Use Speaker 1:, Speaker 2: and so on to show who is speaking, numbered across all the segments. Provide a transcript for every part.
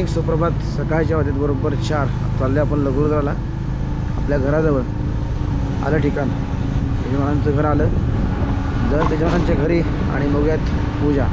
Speaker 1: Morning सुप्रभात. सकाळच्या वाजत बरोबर चार. चालले आपण लघुरुद्राला आपल्या घराजवळ आलं ठिकाण. यजमानांचं घर आलं. जर यजमानांच्या घरी आणि बघूयात पूजा.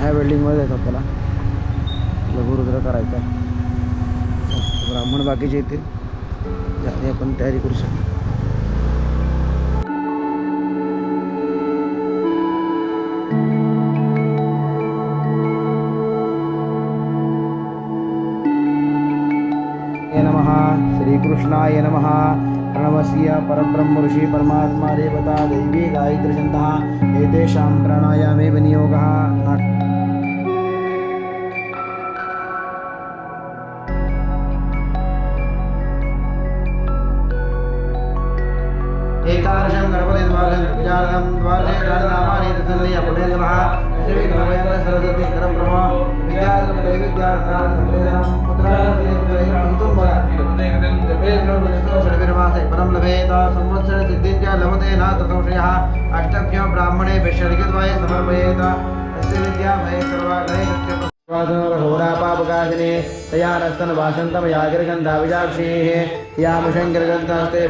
Speaker 1: ह्या बिल्डिंगमध्ये आहेत आपल्याला. लघुरुद्र करायचा ब्राह्मण बाकीचे येतील. त्याने आपण तयारी करू शकतो. श्रीकृष्णाय नमः। प्रणवस्य परब्रह्म ऋषि परमात्मा देवता दैवी गायत्रीछन्दः एतेषां प्राणायामे विनियोगः। एतादृशं गणपति द्वारं विचारं द्वारे राजनामानि अपटे नमः। सरस्वती करं ब्रह्म विद्यार्थं दैविद्यार्थं संवेदनं पुत्रार्थं षड्विर्मासे परं लभेत संवत्सर सिद्धिञ्च लभते न ततोषयः अष्टभ्यो ब्राह्मणे भिषलिखित्वाय समर्पयेत तस्य विद्या मये सर्वाग्रहे होरापापकाशिने तया नस्तन वासन्तं यागिरगन्धाविजाक्षीः यामुशङ्करगन्धास्ते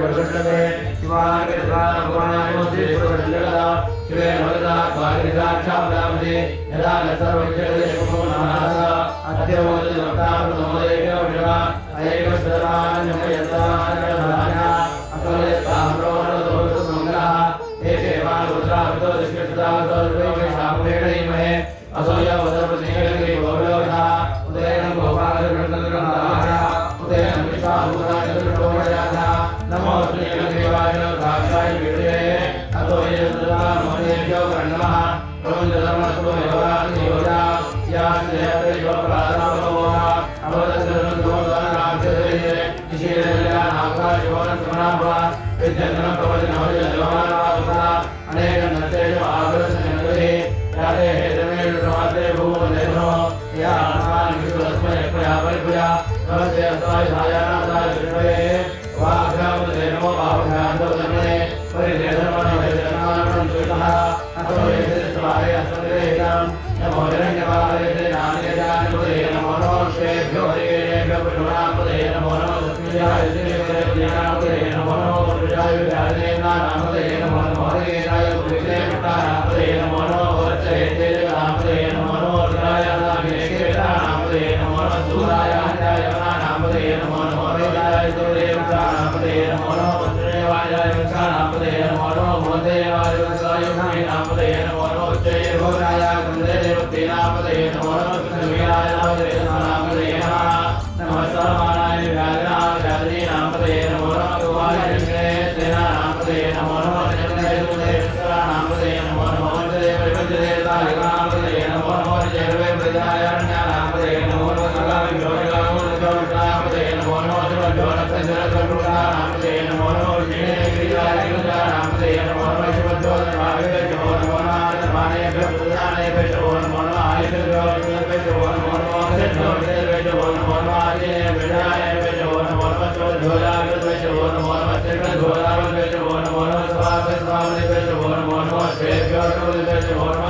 Speaker 2: नमो सूराय हंसाय नमो नामदेय नमो Savior, Lord,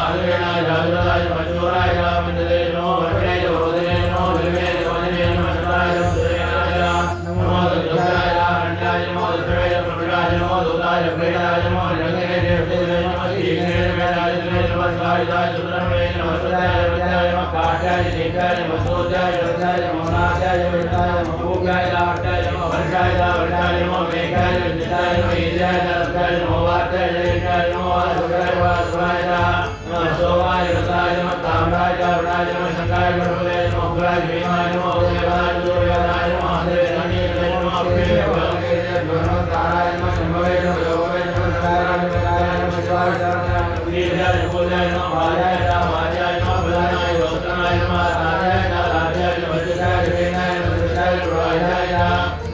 Speaker 2: रथाय नमः ताम्राय लाभटाय नमः शंकाय गणपते नमः उग्राय भीमाय नमः उदयवाय दुर्योधनाय नमः देवाय नमः अग्निदेवाय नमः ताराय नमः शंभवे नमः योगवे नमः नारायणाय नमः नारायणाय नमः शिवाय नमः वीर्याय नमोदयाय नमः भार्याय नमः भार्याय नमः बलानाय वस्त्रनाय नमः राजाय नमः राजाय नमः वज्राय वेनाय नमः वज्राय प्रवाहाय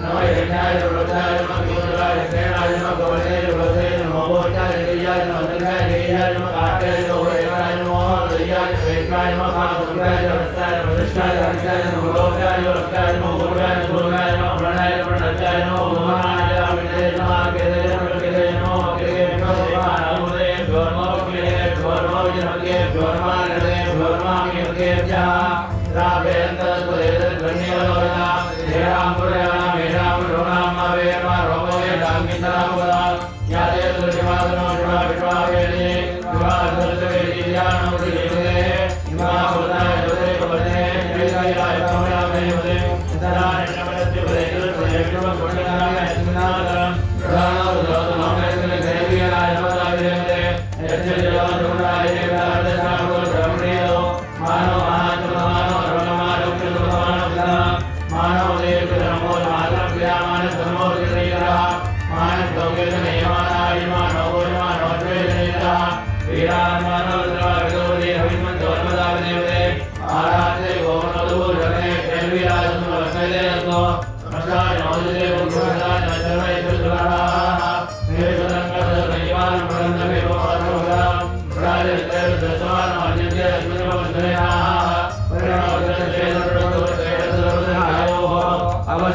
Speaker 2: नमः यज्ञाय प्रवृत्ताय नमः गोत्राय सेनाय नमः गवणे गवणे नमः मोचाय देयाय नमः दंगाय देयाय नमः काट्याय नमः हेमाय नमः दयाय वेकाय नमः कामसुराय नमस्ताय वशिष्ठाय हरियाय नमः लोकाय लोकाय नमः गुरुगाय गुरुगाय नमः प्रणाय प्रणत्याय नमः भुवनाय अमिते नमः केदे नमः केदे नमः केदे नमः नमोदे भ्योर्मो केदे भ्योर्मो जनके भ्योर्मा नदे भ्योर्मा केदे जा रावेंद्र सुरेद गण्यलोना हेराम पुराणा हेराम रोणाम वेमा रोगे डांगितराम वदा यादे सुरजिमादनो शिवा विश्वा मातरम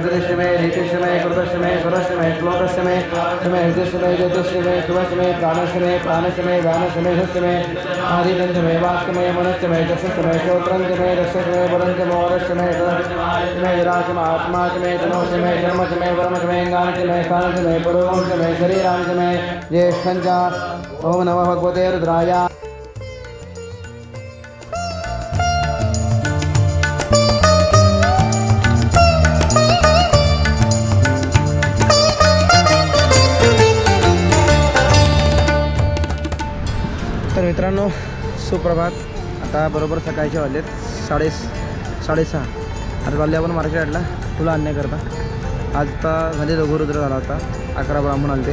Speaker 1: प्रेतशमे मधुरिशमे नीतिशमे कृतशमे सुरशमे श्लोकशमे शमे हृदयशमे ज्योतिषमे शुभशमे प्राणशमे प्राणशमे व्यानशमे हस्तमे वाक्यमे मनश्चमे चक्षुषमे श्रोत्रञ्चमे दशशमे वरञ्चमे ओरश्चमे शमे विराशमे आत्माचमे तनोशमे कर्मशमे गानशमे स्थानशमे पुरोवंशमे शरीरांशमे ज्येष्ठञ्च ओम नमः भगवते रुद्राया। मित्रांनो सुप्रभात. आता बरोबर सकाळचे वाजलेत. साडे साडेसहा आता वाजले आपण मार्केटला फुलं आणण्याकरता आज आता झाले रघुरुद्र झाला होता. अकरा ब्राह्मण आले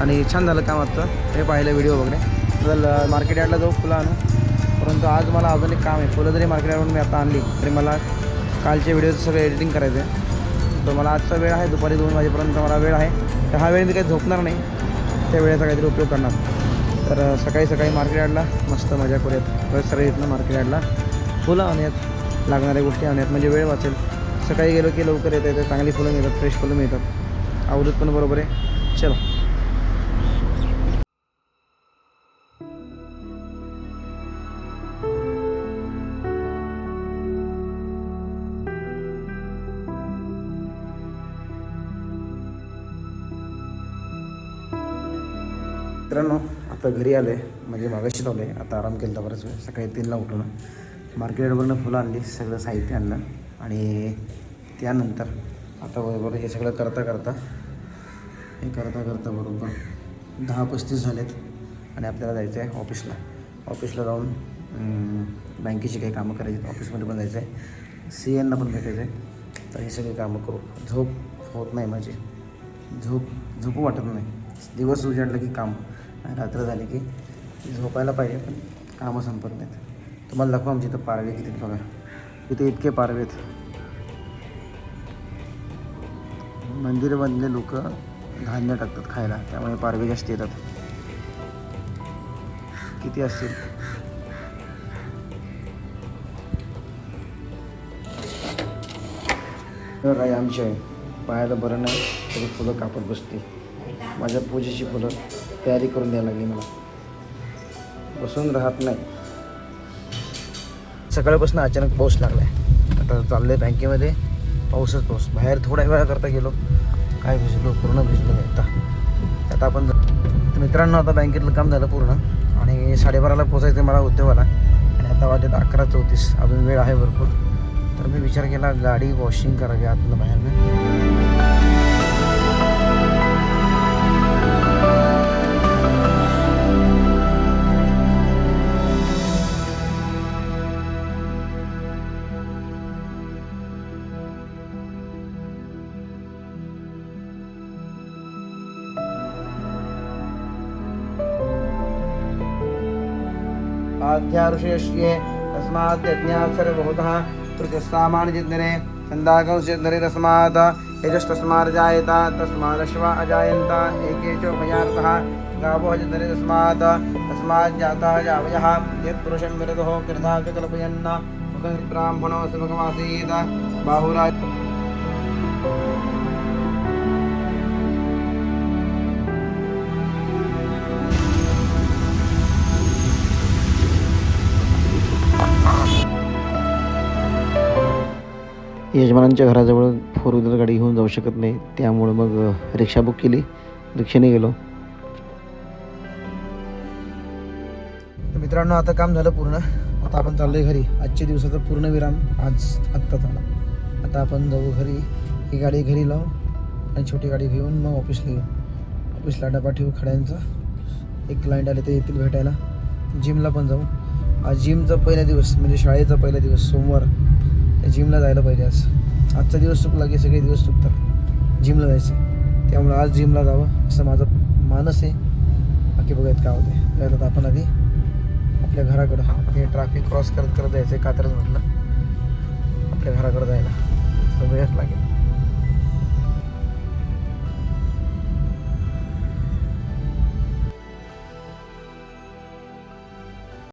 Speaker 1: आणि छान झालं काम आजचं. हे पाहिलं व्हिडिओ वगैरे तर मार्केट यार्डला जाऊ फुलं आणू. परंतु आज मला अजून एक काम आहे. फुलं जरी मार्केट यार्डवरून मी आता आणली तरी मला कालचे व्हिडिओचं सगळं एडिटिंग करायचं आहे तर मला आजचा वेळ आहे. दुपारी दोन वाजेपर्यंत मला वेळ आहे. तर हा वेळ मी काही झोपणार नाही. त्या वेळेचा काहीतरी उपयोग करणार. तर सकाळी सकाळी मार्केट यार्डला मस्त मजा करूयात. बस सगळे येत ना मार्केट यार्डला. फुलं आणूयात. लागणाऱ्या गोष्टी आणूयात. म्हणजे वेळ वाचेल. सकाळी गेलो की लवकर येतं येतं चांगली फुलं मिळतात फ्रेश फुलं मिळतात. आवडत पण बरोबर आहे. चलो. मित्रांनो आता घरी आलो आहे म्हणजे मागाशीच आलो आहे आता आराम केला बराच वेळ. सकाळी तीनला उठून मार्केटवरनं फुलं आणली सगळं साहित्य आणलं आणि त्यानंतर आता बरोबर हे सगळं करता करता हे करता करता बरोबर दहा पस्तीस झालेत आणि आपल्याला जायचं आहे ऑफिसला. ऑफिसला जाऊन बँकेची काही कामं करायची ऑफिसमध्ये पण जायचं आहे सी एनला पण भेटायचं आहे तर हे सगळी कामं करू. झोप होत नाही माझी. झोप झोपू वाटत नाही. दिवस उजाडलं की काम. रात्र झाली की झोपायला पाहिजे पण कामं संपत नाहीत. तुम्हाला दाखवा आमच्या इथं पारवे किती बघा. इथे इतके पारवे आहेत. मंदिरमधले लोक धान्य टाकतात खायला त्यामुळे पारवे जास्त येतात. किती असतील? तर आहे आमची आहे. पायाला बरं नाही तरी फुलं कापत बसते. माझ्या पूजेची फुलं तयारी करून द्यायला लागली मला. बसून राहत नाही. सकाळपासून अचानक पाऊस लागला आहे आता चाललं आहे बँकेमध्ये. पाऊसच पाऊस. बाहेर थोड्या वेळा करता गेलो. काय भिजलो? पूर्ण भिजलो नाही आता. आता आपण मित्रांनो आता बँकेतलं काम झालं पूर्ण. आणि साडेबाराला पोचायचं मला उद्योगाला. आणि आता वाजत अकरा चौतीस. अजून वेळ आहे भरपूर. तर मी विचार केला गाडी वॉशिंग करावी आतलं बाहेरनं. आध्याऋषेष्ये तस्मात् यज्ञात् सर्वभूतः तृतीयस्सामान्यजिद्नरे छन्दागंसिद्धरे तस्मात् यजस्तस्मार्जायत तस्मादश्वा अजायन्त एके च उपयार्थः गावो जिद्नरे तस्मात् तस्मात् जाता जावयः यत्पुरुषं विरदो कृधा कल्पयन् मुखं ब्राह्मणो सुमुखमासीत् बाहुराज यजमानांच्या घराजवळ फोर व्हीलर गाडी घेऊन जाऊ शकत नाही. त्यामुळं मग रिक्षा बुक केली. रिक्षेने गेलो. तर मित्रांनो आता काम झालं पूर्ण. आता आपण चाललोय घरी. आजच्या दिवसाचा पूर्ण विराम आज आत्ताच आला. आता आपण जाऊ घरी. ही गाडी घरी लावू आणि छोटी गाडी घेऊन मग ऑफिसला येऊ. ऑफिसला डबा ठेवू खड्यांचा. एक क्लायंट आले ते येतील भेटायला. जिमला पण जाऊ. आज जिमचा पहिला दिवस म्हणजे शाळेचा पहिला दिवस सोमवार. जिमला जायला पाहिजे आज. आजचा दिवस चुकला की सगळे दिवस चुकतात. जिमला जायचं. त्यामुळे आज जिमला जावं असं माझं मानस आहे. बाकी बघायत काय होते जायला आपण आधी आपल्या घराकडं. हे ट्रॅफिक क्रॉस करत करत जायचं आहे कात्रज म्हटलं आपल्या घराकडं जायला.